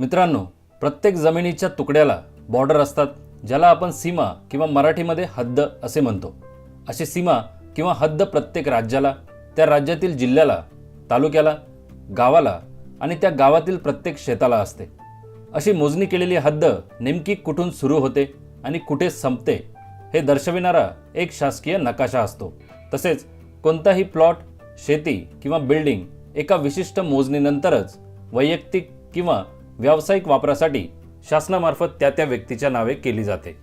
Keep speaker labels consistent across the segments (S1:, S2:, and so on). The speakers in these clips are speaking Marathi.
S1: मित्रांनो प्रत्येक जमिनीच्या तुकड्याला बॉर्डर असतात ज्याला आपण सीमा किंवा मराठीमध्ये हद्द असे म्हणतो. अशी सीमा किंवा हद्द प्रत्येक राज्याला त्या राज्यातील जिल्ह्याला तालुक्याला गावाला आणि त्या गावातील प्रत्येक शेताला असते. अशी मोजणी केलेली हद्द नेमकी कुठून सुरू होते आणि कुठे संपते हे दर्शविणारा एक शासकीय नकाशा असतो. तसेच कोणताही प्लॉट शेती किंवा बिल्डिंग एका विशिष्ट मोजणीनंतरच वैयक्तिक किंवा व्यावसायिक वापरासाठी शासनामार्फत त्या त्या व्यक्तीच्या नावे केली जाते.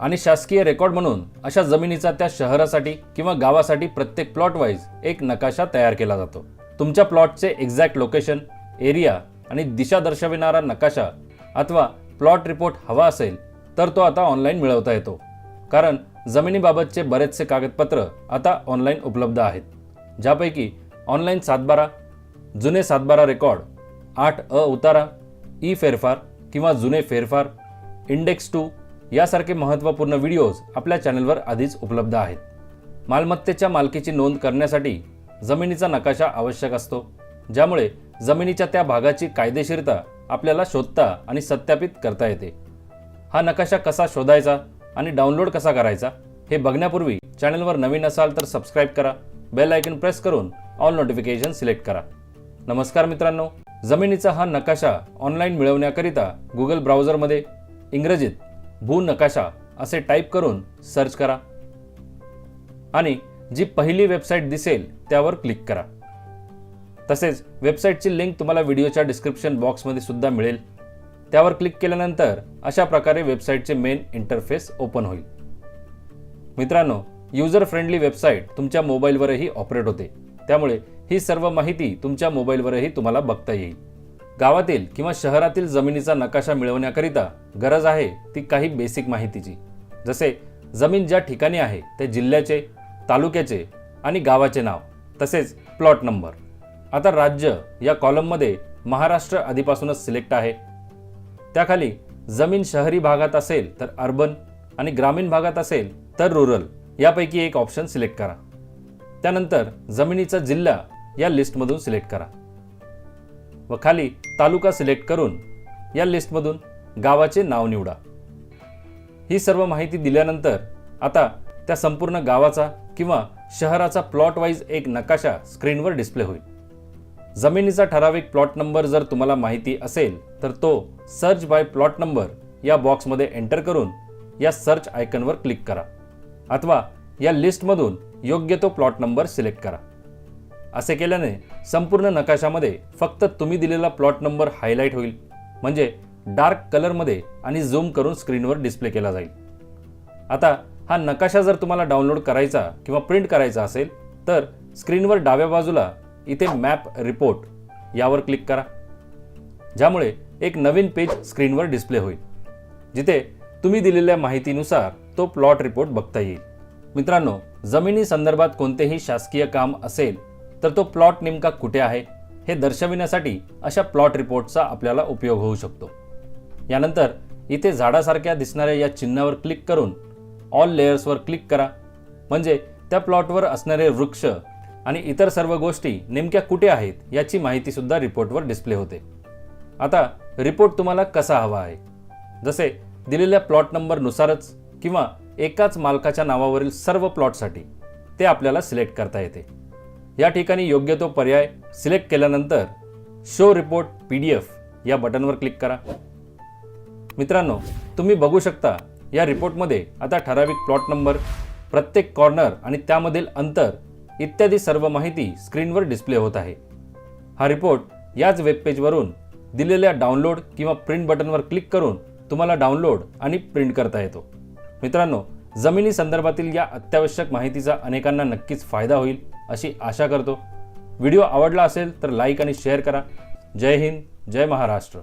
S1: आणि शासकीय रेकॉर्ड म्हणून अशा जमिनीचा त्या शहरासाठी किंवा गावासाठी प्रत्येक प्लॉट वाईज एक नकाशा तयार केला जातो. तुमच्या प्लॉटचे एक्झॅक्ट लोकेशन एरिया आणि दिशा दर्शविणारा नकाशा अथवा प्लॉट रिपोर्ट हवा असेल तर तो आता ऑनलाईन मिळवता येतो. कारण जमिनीबाबतचे बरेचसे कागदपत्र आता ऑनलाईन उपलब्ध आहेत. ज्यापैकी ऑनलाईन सातबारा जुने सातबारा रेकॉर्ड आठ अ उतारा ई फेरफार किंवा जुने फेरफार इंडेक्स टू यासारखे महत्त्वपूर्ण व्हिडिओज आपल्या चॅनलवर आधीच उपलब्ध आहेत. मालमत्तेच्या मालकीची नोंद करण्यासाठी जमिनीचा नकाशा आवश्यक असतो ज्यामुळे जमिनीच्या त्या भागाची कायदेशीरता आपल्याला शोधता आणि सत्यापित करता येते. हा नकाशा कसा शोधायचा आणि डाउनलोड कसा करायचा हे बघण्यापूर्वी चॅनलवर नवीन असाल तर सबस्क्राईब करा बेल आयकन प्रेस करून ऑल नोटिफिकेशन सिलेक्ट करा. नमस्कार मित्रांनो. जमिनीचा हा नकाशा ऑनलाईन मिळवण्याकरिता गुगल ब्राउझरमध्ये इंग्रजीत भू नकाशा असे टाईप करून सर्च करा. आणि जी पहिली वेबसाईट दिसेल त्यावर क्लिक करा. तसेच वेबसाईटची लिंक तुम्हाला व्हिडिओच्या डिस्क्रिप्शन बॉक्समध्ये सुद्धा मिळेल. त्यावर क्लिक केल्यानंतर अशा प्रकारे वेबसाईटचे मेन इंटरफेस ओपन होईल. मित्रांनो युजर फ्रेंडली वेबसाईट तुमच्या मोबाईलवरही ऑपरेट होते. त्यामुळे ही सर्व माहिती तुमच्या मोबाईलवरही तुम्हाला बघता येईल. गावातील किंवा शहरातील जमिनीचा नकाशा मिळवण्याकरिता गरज आहे ती काही बेसिक माहितीची. जसे जमीन ज्या ठिकाणी आहे ते जिल्ह्याचे तालुक्याचे आणि गावाचे नाव तसेच प्लॉट नंबर आता राज्य या कॉलममध्ये महाराष्ट्र आधीपासूनच सिलेक्ट आहे. त्याखाली जमीन शहरी भागात असेल तर अर्बन आणि ग्रामीण भागात असेल तर रुरल यापैकी एक ऑप्शन सिलेक्ट करा. त्यानंतर जमिनीचा जिल्हा या लिस्टमधून सिलेक्ट करा. व खाली तालुका सिलेक्ट करून या लिस्टमधून गावाचे नाव निवडा. ही सर्व माहिती दिल्यानंतर आता त्या संपूर्ण गावाचा किंवा शहराचा प्लॉट वाईज एक नकाशा स्क्रीनवर डिस्प्ले होईल. जमिनीचा ठराविक प्लॉट नंबर जर तुम्हाला माहिती असेल तर तो सर्च बाय प्लॉट नंबर या बॉक्समध्ये एंटर करून या सर्च आयकनवर क्लिक करा. अथवा या लिस्टमधून योग्य तो प्लॉट नंबर सिलेक्ट करा. असे केल्याने संपूर्ण नकाशामध्ये फक्त तुम्ही दिलेला प्लॉट नंबर हायलाईट होईल. म्हणजे डार्क कलरमध्ये आणि झूम करून स्क्रीनवर डिस्प्ले केला जाईल. आता हा नकाशा जर तुम्हाला डाउनलोड करायचा किंवा प्रिंट करायचा असेल तर स्क्रीनवर डाव्या बाजूला इथे मॅप रिपोर्ट यावर क्लिक करा. ज्यामुळे एक नवीन पेज स्क्रीनवर डिस्प्ले होईल जिथे तुम्ही दिलेल्या माहितीनुसार तो प्लॉट रिपोर्ट बघता येईल. मित्रांनो जमिनी संदर्भात कोणतेही शासकीय काम असेल तर तो प्लॉट नेमका कुठे आहे हे दर्शविण्यासाठी अशा प्लॉट रिपोर्टचा आपल्याला उपयोग होऊ शकतो. यानंतर इथे झाडासारख्या दिसणाऱ्या या चिन्हावर क्लिक करून ऑल लेयर्सवर क्लिक करा. म्हणजे त्या प्लॉटवर असणारे वृक्ष आणि इतर सर्व गोष्टी नेमक्या कुठे आहेत याची माहितीसुद्धा रिपोर्टवर डिस्प्ले होते. आता रिपोर्ट तुम्हाला कसा हवा आहे? जसे दिलेल्या प्लॉट नंबरनुसारच किंवा एकाच मालकाच्या नावावरील सर्व प्लॉटसाठी ते आपल्याला सिलेक्ट करता येते. या ठिकाणी योग्य तो पर्याय सिलेक्ट केल्यानंतर show report P D F या बटनवर क्लिक करा. मित्रांनो तुम्ही बघू शकता या रिपोर्टमध्ये आता ठराविक प्लॉट नंबर प्रत्येक कॉर्नर आणि त्यामधील अंतर इत्यादी सर्व माहिती स्क्रीनवर डिस्प्ले होत आहे. हा रिपोर्ट याच वेबपेजवरून दिलेल्या डाउनलोड किंवा प्रिंट बटनवर क्लिक करून तुम्हाला डाउनलोड आणि प्रिंट करता येतो. मित्रांनो जमिनी संदर्भातील या अत्यावश्यक माहितीचा अनेकांना नक्कीच फायदा होईल. अशी आशा करतो. व्हिडिओ आवडला असेल तर लाईक आणि शेअर करा. जय हिंद जय महाराष्ट्र.